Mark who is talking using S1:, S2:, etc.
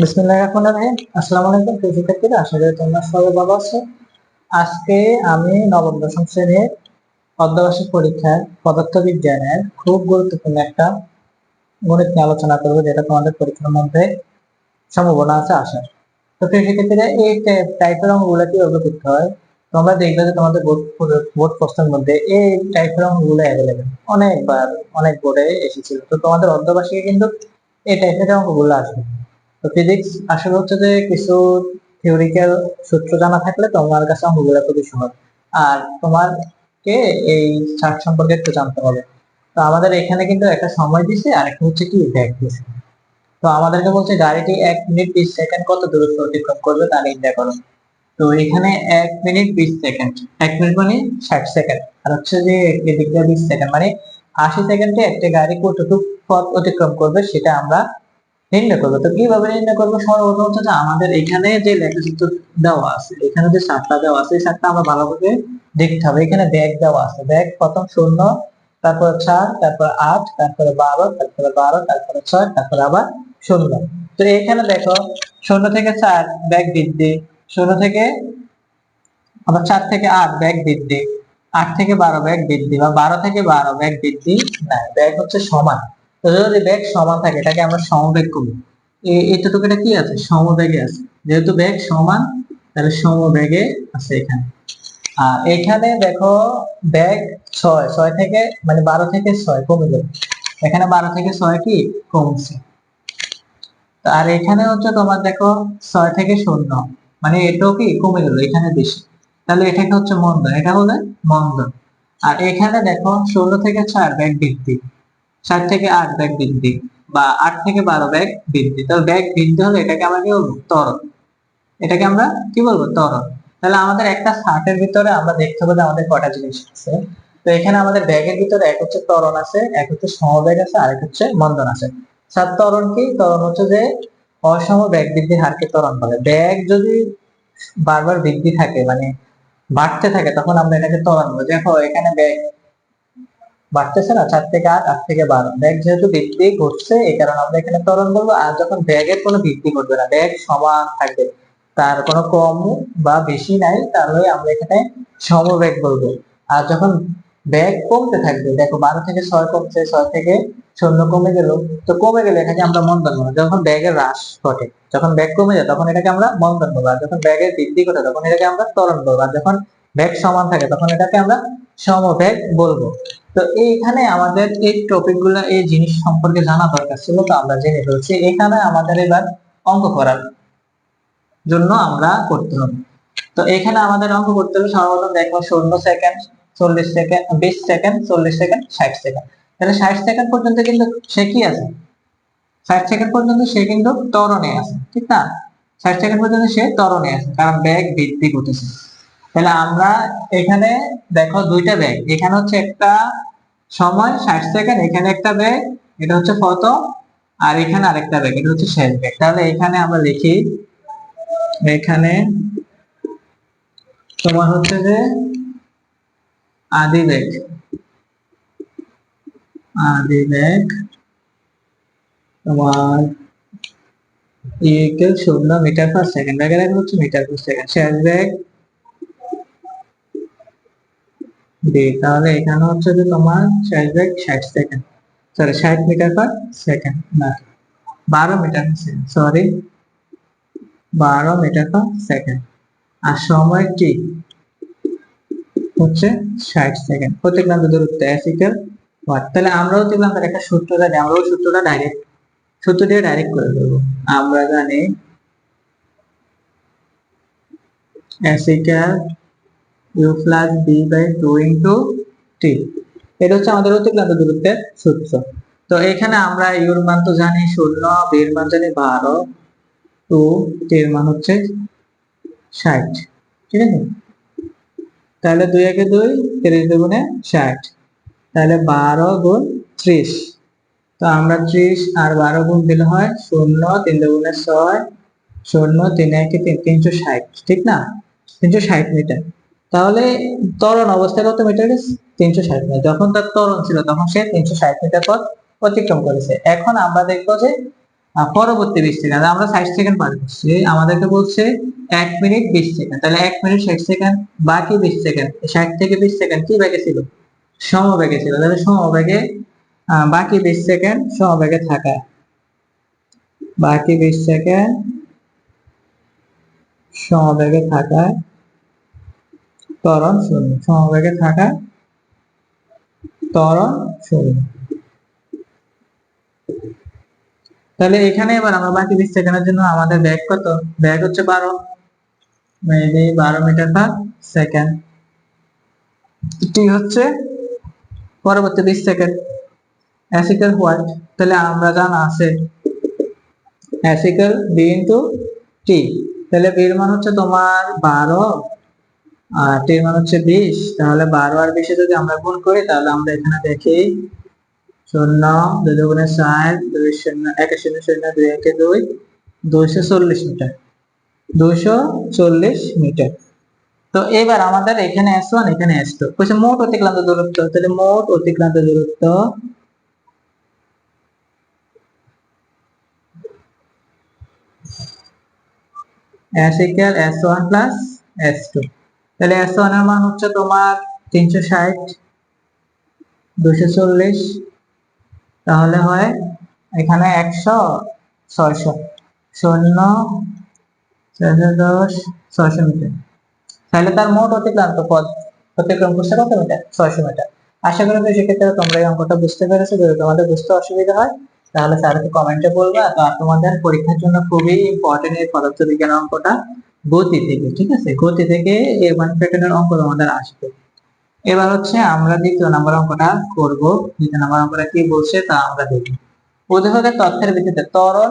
S1: আসসালামু আলাইকুম প্রিয় শিক্ষার্থীরা, আশা করি তোমরা সবাই ভালো আছো। আজকে আমি নবম দশম শ্রেণির অর্ধবার্ষিক পরীক্ষার পদার্থবিজ্ঞানের খুব গুরুত্বপূর্ণ একটা গণিত নিয়ে আলোচনা যেটা তোমাদের পরীক্ষার মধ্যে সম্ভাবনা আছে আসার। তো প্রিয় শিক্ষার্থীরা, এই টাইপের অঙ্কগুলো কীভাবে করতে হয়, তোমরা দেখবে যে তোমাদের বোর্ড প্রশ্নের মধ্যে এই টাইপের অঙ্কগুলো অ্যাভেলেবেল অনেকবার অনেক বোর্ডে এসেছিল। তো তোমাদের অর্ধবার্ষিকে কিন্তু এই টাইপের অঙ্কগুলো আসবে। তো ফিজিক্স আসলে হচ্ছে যে কিছু থিওরিক্যাল সূত্র জানা থাকলে তোমার কাছে অঙ্কগুলো খুবই সহজ। আর তোমারকে এই চার্ট সম্পর্কে একটু জানতে হবে। তো আমাদের এখানে কিন্তু একটা সময় দিছে আর একটা হচ্ছে কি ব্যাগ দিছে। তো আমাদেরকে বলছে গাড়িটি এক মিনিট বিশ সেকেন্ড কত দূরত্ব অতিক্রম করবে তা নির্ণয় করো। তো এখানে এক মিনিট বিশ সেকেন্ড, এক মিনিট মানে ষাট সেকেন্ড। আর হচ্ছে যে এদিকটা বিশ সেকেন্ড মানে আশি সেকেন্ডে একটা গাড়ি কতটুকু পথ অতিক্রম করবে সেটা আমরা নির্ণয় করব। তো কীভাবে নির্ণয় করব? সর্বপ্রথম হচ্ছে যে আমাদের এখানে যে লেখাচিত্র দেওয়া আছে, এখানে যে সাতটা দেওয়া আছে, এই সাতটা আমরা ভালোভাবে দেখতে হবে। এখানে ব্যাগ দেওয়া আছে। ব্যাগ প্রথম শূন্য, তারপরে চার, তারপরে আট, তারপরে বারো তারপরে বারো, তারপরে ছয়, তারপরে আবার শূন্য। তো এখানে দেখো, শূন্য থেকে চার, ব্যাগ বৃদ্ধি। শূন্য থেকে, আবার চার থেকে আট, ব্যাগ বৃদ্ধি। আট থেকে বারো, ব্যাগ বৃদ্ধি। বা বারো থেকে বারো, ব্যাগ বৃদ্ধি না ব্যাগ হচ্ছে সমান। তো যদি বেগ সমান থাকে, এটাকে আমরা সমবেগ করি। এতটুকু এটা কি আছে? সমবেগে আছে। যেহেতু বেগ সমান, তাহলে সমবেগে আছে এখানে। আর এখানে দেখো ব্যাগ ছয় ছয় থেকে মানে বারো থেকে ছয় কমে গেল এখানে বারো থেকে ছয় কি? কমছে। আর এখানে হচ্ছে তোমার দেখো ছয় থেকে শূন্য মানে এটাও কি? কমে গেল, এখানে বেশি। তাহলে এটাকে হচ্ছে মন্দ, এটা হলে মন্দ। আর এখানে দেখো ষোলো থেকে চার, ব্যাগ বৃদ্ধি সাত থেকে আট ব্যাগ বৃদ্ধি বা আট থেকে বারো ব্যাগ বৃদ্ধি তাহলে ব্যাগ বৃদ্ধি হলে এটাকে আমরা কি বলব? তরল। এটাকে আমরা কি বলব? তরল। তাহলে আমাদের একটা শার্টের ভিতরে আমরা দেখতে যে আমাদের কটা জিনিস আছে। তো এখানে আমাদের ব্যাগের ভিতরে এক হচ্ছে ত্বরণ আছে, এক হচ্ছে সমবেগ আছে আর এক হচ্ছে মন্দন আছে। সাত ত্বরণ কি? তরণ হচ্ছে যে অসম ব্যাগ বৃদ্ধির হারকে তরণ বলে ব্যাগ যদি বারবার বৃদ্ধি থাকে মানে বাড়তে থাকে, তখন আমরা এটাকে ত্বরণ বলি। দেখো, এখানে ব্যাগ বাড়তেছে না, চার থেকে আট আট থেকে বারো। ব্যাগ যেহেতু বৃদ্ধি ঘটছে, এই কারণে আমরা এখানে ত্বরণ বলব। আর যখন ব্যাগের কোনো বৃদ্ধি ঘটবে না, ব্যাগ সমান থাকবে। তার কোনো কম বা বেশি নাই, তাহলে আমরা এখানে সমবেগ বলব। আর যখন ব্যাগ কমতে থাকবে, দেখো, বারো থেকে ছয় কমছে, ছয় থেকে শূন্য কমে গেল, তো কমে গেলে এটাকে আমরা মন্দন বলব। যখন ব্যাগের হ্রাস ঘটে, যখন ব্যাগ কমে যায়, তখন এটাকে আমরা মন্দন বলব। আর যখন ব্যাগের বৃদ্ধি ঘটে, তখন এটাকে আমরা ত্বরণ বলব। আর যখন ব্যাগ সমান থাকে, তখন এটাকে আমরা সমবেগ বলব। তো এইখানে আমাদের এই টপিকগুলো, এই জিনিস সম্পর্কে জানা দরকার ছিল, তো আমরা জেনে ফেলছি। এখানে আমাদের এবার অঙ্ক করার জন্য আমরা করতে হবে। তো এখানে আমাদের অঙ্ক করতে হবে, সর্বপ্রথম দেখো শূন্য সেকেন্ড, চল্লিশ সেকেন্ড, বিশ সেকেন্ড, চল্লিশ সেকেন্ড, ষাট সেকেন্ড। তাহলে ষাট সেকেন্ড পর্যন্ত কিন্তু সে কি আছে? ষাট সেকেন্ড পর্যন্ত সে কিন্তু তরণে আছে, ঠিক না? ষাট সেকেন্ড পর্যন্ত সে তরণে আছে, কারণ ব্যাগ বৃদ্ধি ঘটেছে। তাহলে আমরা এখানে দেখো দুইটা ব্যাগ। এখানে হচ্ছে একটা সময়, ষাট সেকেন্ড, এখানে একটা ব্যাগ, এটা হচ্ছে কত? আর এখানে আরেকটা ব্যাগ, এটা হচ্ছে শেষ ব্যাগ। তাহলে এখানে আমরা লিখি, এখানে তোমার হচ্ছে যে আদি ব্যাগ। আদি ব্যাগ, তোমার ইকুয়াল শূন্য মিটার পার সেকেন্ড ব্যাগের হচ্ছে মিটার পার সেকেন্ড শেষ ব্যাগ তাহলে এখানে হচ্ছে যে তোমার শেষ ব্যাগ ষাট সেকেন্ড সরি ষাট মিটার পার সেকেন্ড না। বারো মিটার সরি বারো মিটার পার সেকেন্ড আর সময় কি? হচ্ছে ষাট সেকেন্ড প্রত্যেক দূরত্ব এস ওয়াট তাহলে আমরাও দেখলাম তার একটা সূত্র জানি আমরা ওই সূত্রটা ডাইরেক্ট সূত্র দিয়ে ডাইরেক্ট করে দেবো। আমরা জানি S U plus B by two into T এটা হচ্ছে আমাদের অতিক্রান্ত দূরত্বের সূত্র। তো এখানে আমরা ইউর মান তো জানি শূন্য বির মান জানি বারো টু টির মান হচ্ছে ষাট। ঠিক আছে? তাহলে দুই একে দুই তিরিশ দুগুণে ষাট। তাহলে বারো গুণ ত্রিশ। তো আমরা ত্রিশ আর বারো গুণ দিলে হয় শূন্য, তিন দুগুণে ছয়, শূন্য, তিন একে তিন, তিনশো ষাট। ঠিক না? তিনশো ষাট মিটার। তাহলে তরণ অবস্থায় কত মিটার তিনশো ষাট মিটার। যখন তার ত্বরণ ছিল, তখন সে তিনশো ষাট মিটার পথ অতিক্রম করেছে। এখন আমরা দেখব যে পরবর্তী বিশ সেকেন্ড, আমরা ষাট সেকেন্ড পার করছি। আমাদেরকে বলছে এক মিনিট বিশ সেকেন্ড। তাহলে এক মিনিট ষাট সেকেন্ড, বাকি বিশ সেকেন্ড। ষাট থেকে বিশ সেকেন্ড কি ব্যাগে ছিল? সমবেগে ছিল। তাহলে সমবেগে বাকি বিশ সেকেন্ড সমবেগে থাকা। বাকি বিশ সেকেন্ড সমবেগে থাকায় ত্বরণ শূন্য। সমবেগে থাকা ত্বরণ শূন্য। তাহলে এখানে এবার আমরা বাকি বিশ জন্য আমাদের ব্যাগ কত? ব্যাগ হচ্ছে বারো। বারো মিটার পার সেকেন্ড টি হচ্ছে পরবর্তী বিশ সেকেন্ড। অ্যাসিক্যাল হোয়াট তাহলে আমরা জানা আছে অ্যাসিক্যাল বি ইন্টু টি তাহলে বির মান হচ্ছে তোমার বারো। আর টির মান হচ্ছে বিশ, তাহলে বারো আর বিশে যদি আমরা গুণ করি, তাহলে আমরা এখানে দেখি শূন্য দুই দুগুণে ষাট, দুই শূন্য, এক শূন্য শূন্য, দুই একে দুই, দুইশো চল্লিশ মিটার, দুইশো চল্লিশ মিটার। তো এবার আমাদের এখানে এস ওয়ান এখানে এস টু বলছে মোট অতিক্রান্ত দূরত্ব, তাহলে মোট অতিক্রান্ত দূরত্ব S equal S one plus S two তাহলে এস ওয়ানের মান হচ্ছে তোমার তিনশো ষাট দুশো চল্লিশ, তাহলে হয় এখানে একশো ছয়শো, শূন্য ছয়শো দশ, ছয়শো মিটার। তাহলে তার মোট অতিক্রান্ত পথ, অতিক্রম করছে কত মিটার? ছয়শো মিটার। আশা করি যে সেক্ষেত্রে তোমরা এই অঙ্কটা বুঝতে পেরেছ। যদি তোমাদের বুঝতে অসুবিধা হয়, তাহলে স্যারকে কমেন্টে বলবে। আর তোমাদের পরীক্ষার জন্য খুবই ইম্পর্টেন্ট এই পদার্থ বিজ্ঞান অঙ্কটা। গতি থেকে, ঠিক আছে? গতি থেকে এ ওয়ান প্যাটার্নের অঙ্ক আমাদের আসবে। এবার হচ্ছে আমরা দ্বিতীয় নাম্বার অঙ্কটা করব। দ্বিতীয় নাম্বার অঙ্কটা কি বলছে তা আমরা দেখি উদ্দীপকের তথ্যের ভিত্তিতে ত্বরণ